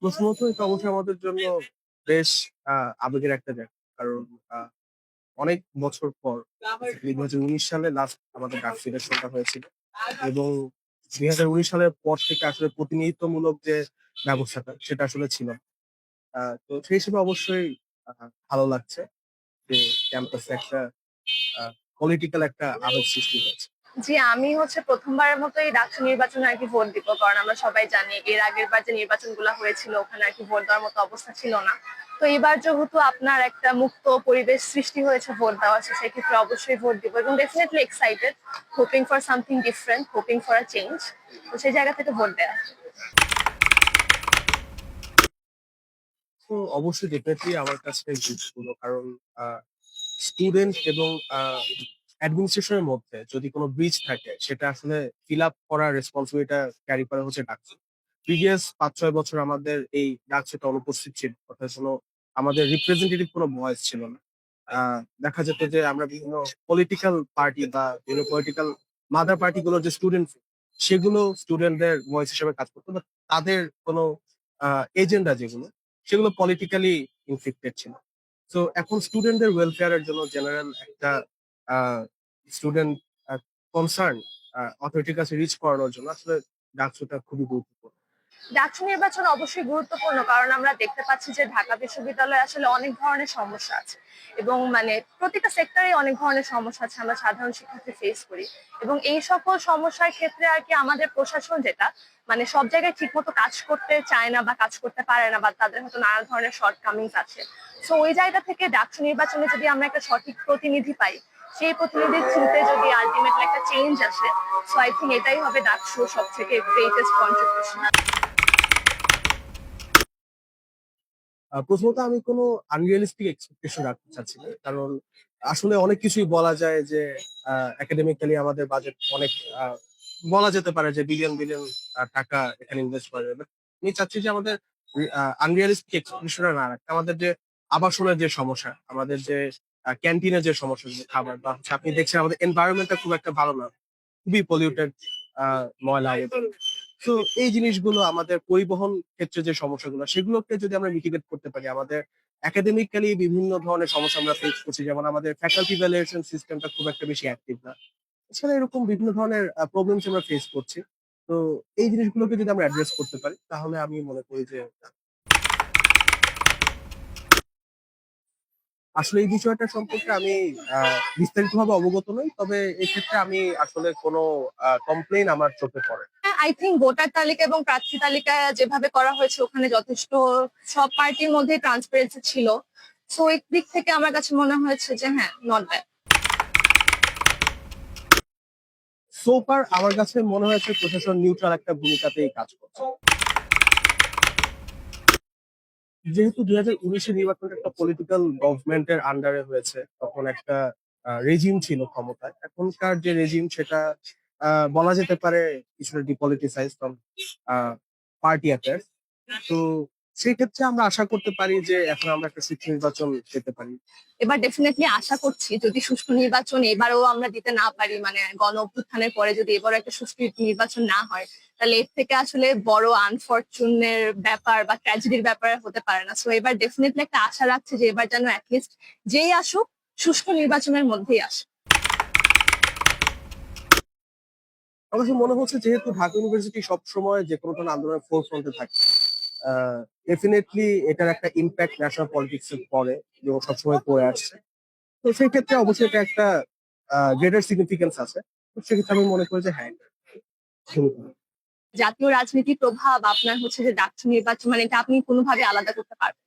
প্রথমত এটা অবশ্যই আমাদের জন্য বেশ আবেগের একটা জায়গা। কারণ অনেক বছর পর দুই হাজার উনিশ সালে লাস্ট আমাদের ডাক সিলেকশনটা হয়েছিল। এবং ২০১৯ সালের পর থেকে আসলে প্রতিনিধিত্বমূলক যে ব্যবস্থাটা সেটা আসলে ছিল। তো সেই হিসেবে অবশ্যই ভালো লাগছে যে ক্যাম্পাসে একটা পলিটিক্যাল একটা আবেগ সৃষ্টি হয়েছে। জি, আমি হচ্ছে প্রথমবারের মতো এই ডাকসু নির্বাচনে আর কি ভোট দিব। কারণ আমরা সবাই জানি এর আগেরবার যে নির্বাচনগুলো হয়েছিল ওখানে আরকি ভোট দেওয়ার মতো অবস্থা ছিল না। তো এবার যেহেতু আপনার একটা মুক্ত পরিবেশ সৃষ্টি হয়েছে ভোট দেওয়ার, সো সেক্ষেত্রে অবশ্যই ভোট দিব এবং definitely excited, hoping for something different, hoping for a change. তো সেই জায়গা থেকে ভোট। তো অবশ্যই ডেফিনিটলি আমার কাছে গুরুত্বপূর্ণ। কারণ স্টুডেন্ট এবং আ অ্যাডমিনিস্ট্রেশন এর মধ্যে যদি কোনো ব্রিজ থাকে, সেটা আসলে ফিল আপ করার রেসপন্সিবিলিটা ক্যারি করা হচ্ছে ডাকসু। প্রিভিয়াস ৫-৬ বছর আমাদের এই ডাকসুটা অনুপস্থিত ছিল। অর্থাৎ কোন আমাদের রিপ্রেজেন্টেটিভ কোনো ভয়েস ছিল না। দেখা যেত যে আমরা বিভিন্ন পলিটিক্যাল পার্টি বা বিভিন্ন পলিটিক্যাল মাদার পার্টি গুলোর যে স্টুডেন্ট সেগুলো স্টুডেন্টদের ভয়েস হিসেবে কাজ করত। বাট তাদের কোনো এজেন্ডা যেগুলো, সেগুলো পলিটিক্যালি ইনফ্লিক্টেড ছিল। তো এখন স্টুডেন্টদের ওয়েলফেয়ার এর জন্য জেনারেল একটা স্টুডেন্ট কনসার্ন অথরিটির কাছে রিচ করানোর জন্য আসলে ডাকসুটা খুবই গুরুত্বপূর্ণ। ডাকসু নির্বাচন অবশ্যই গুরুত্বপূর্ণ কারণ আমরা দেখতে পাচ্ছি যে ঢাকা বিশ্ববিদ্যালয়ে আসলে অনেক ধরনের সমস্যা আছে এবং মানে প্রতিটা সেক্টরে অনেক ধরনের সমস্যা আছে আমরা সাধারণ শিক্ষার্থী ফেস করি এবং এই সকল সমস্যার ক্ষেত্রে আর কি আমাদের প্রশাসন যেটা মানে সব জায়গায় ঠিকমতো কাজ করতে চায় না বা কাজ করতে পারে না বা তাদের হয়তো নানা ধরনের শর্ট কামিংস আছে সো ওই জায়গা থেকে ডাকসু নির্বাচনে যদি আমরা একটা সঠিক প্রতিনিধি পাই সেই প্রতিনিধির থ্রুতে যদি আলটিমেটলি একটা চেঞ্জ আসে সো আই থিঙ্ক এটাই হবে ডাকসু সব থেকে গ্রেটেস্ট কন্ট্রিবিউশন প্রথমত আমি কোন আনরিয়ালিস্টিক এক্সপেকটেশন রাখতে চাচ্ছি না। কারণ আসলে অনেক কিছুই বলা যায় যে একাডেমিক্যালি আমাদের বাজেট অনেক বলা যেতে পারে যে বিলিয়ন, বিলিয়ন টাকা এখানে ইনভেস্ট করা যাবে। আমি চাচ্ছি যে আমাদের আনরিয়ালিস্টিক এক্সপেকটেশন না রাখতে আমাদের যে আবাসনের যে সমস্যা, আমাদের যে ক্যান্টিনের যে সমস্যা খাবার বা হচ্ছে আপনি দেখছেন আমাদের এনভায়রনমেন্ট টা খুব একটা ভালো না। খুবই পলিউটেড ময়লা তো এই জিনিসগুলো আমাদের পরিবহন ক্ষেত্রে যে সমস্যাগুলো সেগুলোকে যদি আমরা মিটিগেট করতে পারি আমাদের একাডেমিক্যালি বিভিন্ন ধরনের সমস্যা আমরা ফেস করছি। যেমন আমাদের ফ্যাকাল্টি ভ্যালুয়েশন সিস্টেমটা খুব একটা বেশি অ্যাক্টিভ না। এছাড়া এরকম বিভিন্ন ধরনের প্রবলেমস আমরা ফেস করছি। তো এই জিনিসগুলোকে যদি আমরা অ্যাড্রেস করতে পারি তাহলে আমি মনে করি যে আসলে এই বিষয়টা সম্পর্কে আমি আ বিস্তারিতভাবে অবগত নই। তবে এক্ষেত্রে আমি আসলে কোন আ কমপ্লেইন আমার চোখে পড়ে। আই থিঙ্ক ভোটার তালিকা এবং প্রার্থী তালিকা যেভাবে করা হয়েছে ওখানে যথেষ্ট সব পার্টির মধ্যে ট্রান্সপারেন্সি ছিল। সো এই দিক থেকে আমার কাছে মনে হয়েছে যে হ্যাঁ, নট ব্যাড। সো ফার আমার কাছে মনে হয়েছে প্রশাসন নিউট্রাল একটা ভূমিকাতেই কাজ করছে। যেহেতু দুই হাজার উনিশের নির্বাচনটা একটা পলিটিক্যাল গভর্নমেন্ট এর আন্ডারে হয়েছে, তখন একটা রেজিম ছিল ক্ষমতায়। এখনকার যে রেজিম সেটা বলা যেতে পারে কিছুটা ডিপলিটিসাইজ ফ্রম পার্টি অ্যাফেয়ার্স। তো সেই ক্ষেত্রে আমরা আশা করতে পারি যে এখন আমরা একটা সুষ্ঠু নির্বাচন পেতে পারি। এবার ডেফিনেটলি আশা করছি যদি সুষ্ঠু নির্বাচন এবারও আমরা দিতে না পারি মানে গণ অভ্যুত্থানের পরে যদি এবারও একটা সুষ্ঠু নির্বাচন না হয় তাহলে এর থেকে আসলে বড় আনফরচুন এর ব্যাপার বা ট্র্যাজেডির ব্যাপার হতে পারে না। সো এবার ডেফিনেটলি একটা আশা রাখছি যে এবার যেন এটলিস্ট যেই আসুক সুষ্ঠু নির্বাচনের মধ্যেই আসুক। আমার মনে হচ্ছে যেহেতু ঢাকা ইউনিভার্সিটি সবসময় যেকোনো ধরনের আন্দোলনের ফোর ফ্রন্ট থাকে। ডেফিনিটলি এটার একটা ইমপ্যাক্ট ন্যাশনাল পলিটিক্স এর পড়ে এবং সবসময় পড়ে আসছে। তো সেই ক্ষেত্রে অবশ্যই এটা একটা গ্রেটার সিগনিফিক্যান্স আছে। তো সেক্ষেত্রে আমি মনে করি যে হ্যাঁ, জাতীয় রাজনীতির প্রভাব আপনার হচ্ছে যে ডাকসু নির্বাচন মানে এটা আপনি কোনোভাবে আলাদা করতে পারবেন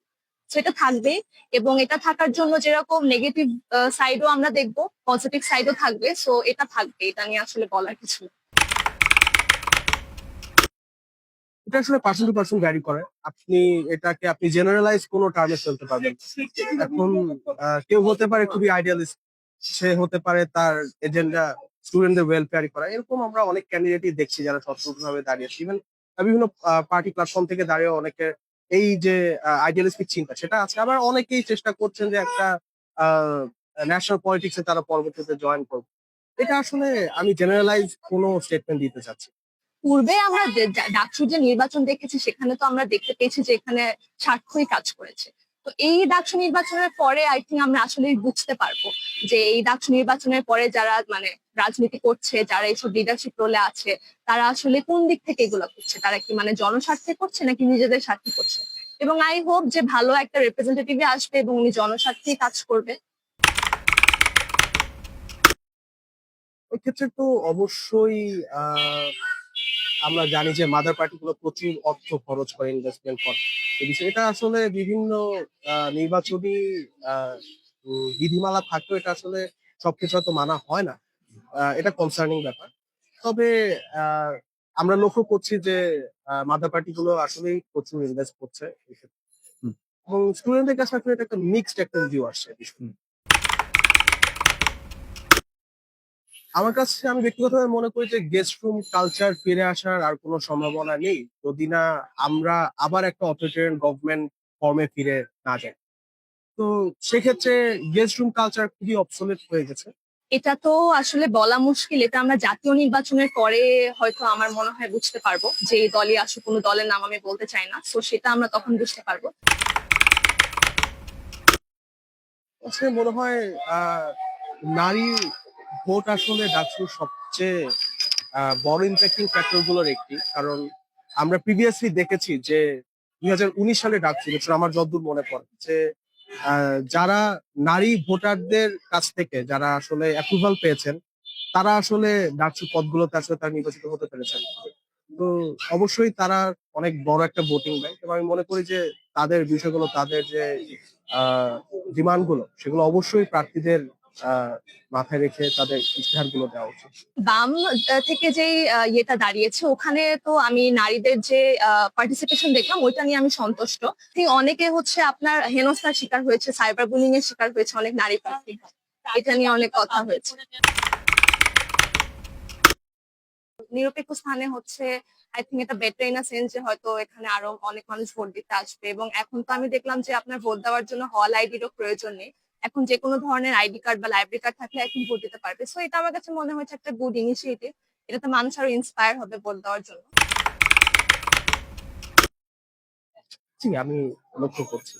সেটা থাকবে এবং এটা থাকার জন্য যেরকম নেগেটিভ আ সাইড ও আমরা দেখব, পজিটিভ সাইড ও থাকবে। সো এটা থাকবে। এটা নিয়ে আসলে বলার কিছু নেই। এটা আসলে পারসন টু পারসন ভ্যারি করে। আপনি এটাকে, আপনি জেনারেলাইজ কোন টার্মে ফেলতে পারবেন। এখন কেউ হতে পারে খুবই আইডিয়ালিস্ট। সে হতে পারে তার এজেন্ডা স্টুডেন্টদের ওয়েলফেয়ার করা। এরকম আমরা অনেক ক্যান্ডিডেটই দেখছি যারা স্বতন্ত্রভাবে দাঁড়িয়েছে। ইভেন বিভিন্ন পার্টি প্ল্যাটফর্ম থেকে দাঁড়িয়ে অনেকে এই যে আইডিয়ালিস্টিক চিন্তা, সেটা আছে। আবার অনেকেই চেষ্টা করছেন যে একটা ন্যাশনাল পলিটিক্স তারা পরবর্তীতে জয়েন করবে। এটা আসলে আমি জেনারেলাইজ কোনো স্টেটমেন্ট দিতে চাচ্ছি। পূর্বে আমরা ডাকসুর যে নির্বাচন দেখেছি সেখানে তো আমরা দেখতে পেয়েছি যে এখানে স্বার্থই কাজ করেছে। তো এই ডাকসু নির্বাচনের পরে আই থিঙ্ক আমরা আসলে বুঝতে পারব যে এই ডাকসু নির্বাচনের পরে যারা মানে রাজনীতি করছে যারা এইসব লিডারশিপ রোলে আছে তারা আসলে কোন দিক থেকে এগুলো করছে? তারা কি মানে জনস্বার্থে করছে নাকি নিজেদের স্বার্থে করছে? এবং আই হোপ যে ভালো একটা রিপ্রেজেন্টেটিভ আসবে এবং উনি জনস্বার্থেই কাজ করবে। ওই ক্ষেত্রে তো অবশ্যই আহ, আমরা জানি যে মাদার পার্টি গুলো প্রচুর অর্থ খরচ করে ইনভেস্টমেন্ট করে। এটা আসলে বিভিন্ন নির্বাচনী বিধিমালা থাকলেও এটা আসলে সবকিছু হয়তো মানা হয় না। এটা কনসার্নিং ব্যাপার। তবে আহ, আমরা লক্ষ্য করছি যে মাদার পার্টি গুলো আসলেই প্রচুর ইনভেস্ট করছে। হুম। এবং স্টুডেন্টদের কাছে আসলে এটা একটা মিক্সড একটা রিভিউ আসছে এই বিষয়ে। আমার কাছে আমি ব্যক্তিগতভাবে মনে করি যে গেস্ট রুম কালচার ফিরে আসার আর কোনো সম্ভাবনা নেই যদি না আমরা আবার একটা অথরিটেরিয়ান গভর্নমেন্ট ফর্মে ফিরে না যাই। তো সেক্ষেত্রে গেস্ট রুম কালচার খুবই অবসলেট হয়ে গেছে। এটা তো আসলে বলা মুশকিল এটা আমরা জাতীয় নির্বাচনের পরে হয়তো আমার মনে হয় বুঝতে পারব যে এই দলই আসলে কোনো দলের নাম আমি বলতে চাই না। তো সেটা আমরা তখন বুঝতে পারব। আসলে মনে হয় আহ, নারী ভোট আসলে ডাকসুর সবচেয়ে বড় ইম্প্যাক্টিং ফ্যাক্টরগুলোর একটি। কারণ আমরা প্রিভিয়াসলি দেখেছি যে দুই হাজার উনিশ সালে ডাকসু বছর আমার যতদূর মনে পড়ে, যে যারা নারী ভোটারদের কাছ থেকে যারা আসলে অ্যাপ্রুভাল পেয়েছেন, তারা আসলে ডাকসু পদগুলোতে আসলে তারা নির্বাচিত হতে পেরেছেন। তো অবশ্যই তারা অনেক বড় একটা ভোটিং ব্যাংক এবং আমি মনে করি যে তাদের বিষয়গুলো, তাদের যে, আহ ডিমান্ডগুলো, সেগুলো অবশ্যই প্রার্থীদের মাথায় রেখে তাদের ইশতেহারগুলো দেওয়া উচিত। বাম থেকে যে ইয়েটা দাঁড়িয়েছে, ওখানে তো আমি নারীদের যে পার্টিসিপেশন দেখলাম, ওইটা নিয়ে আমি সন্তুষ্ট। অনেকে হচ্ছে আপনার হেনস্থার শিকার হয়েছে সাইবার বুলিং এর শিকার হয়েছে অনেক নারী প্রার্থী এটা নিয়ে অনেক কথা হয়েছে। নিরপেক্ষ স্থানে হচ্ছে আই থিঙ্ক এটা বেটার ইন সেন্স যে হয়তো এখানে আরও অনেক মানুষ ভোট দিতে আসবে। এবং এখন তো আমি দেখলাম যে আপনার ভোট দেওয়ার জন্য হল আইডিরও প্রয়োজন নেই। এখন যে কোনো ধরনের আইডি কার্ড বা লাইব্রেরি কার্ড থাকলে এখন ভোট দিতে পারবে। সো এটা আমার কাছে মনে হয়েছে একটা গুড ইনিশিয়েটিভ এটাতে মানুষ আরও ইন্সপায়ার হবে ভোট দেওয়ার জন্য। আমি লক্ষ্য করছি।